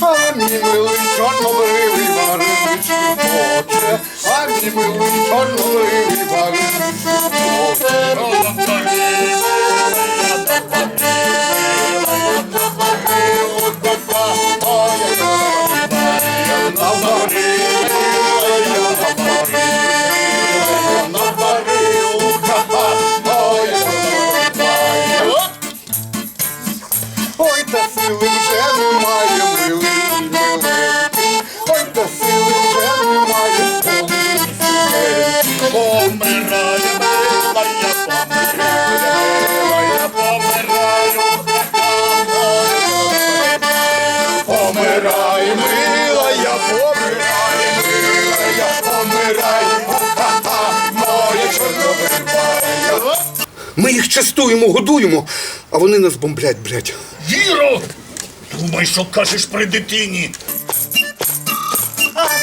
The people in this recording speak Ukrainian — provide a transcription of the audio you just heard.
А мій милий чорнобривий варенички сили вже немає, милий миленький. Ой, та сили вже немає, повний Помираю, мила, я помираю, я помираю. Помирай, мила, я помираю, мила, я помираю. Ха-ха. Ми їх частуємо, годуємо, а вони нас бомблять, блядь. Віро! Думай, що кажеш при дитині. Ой,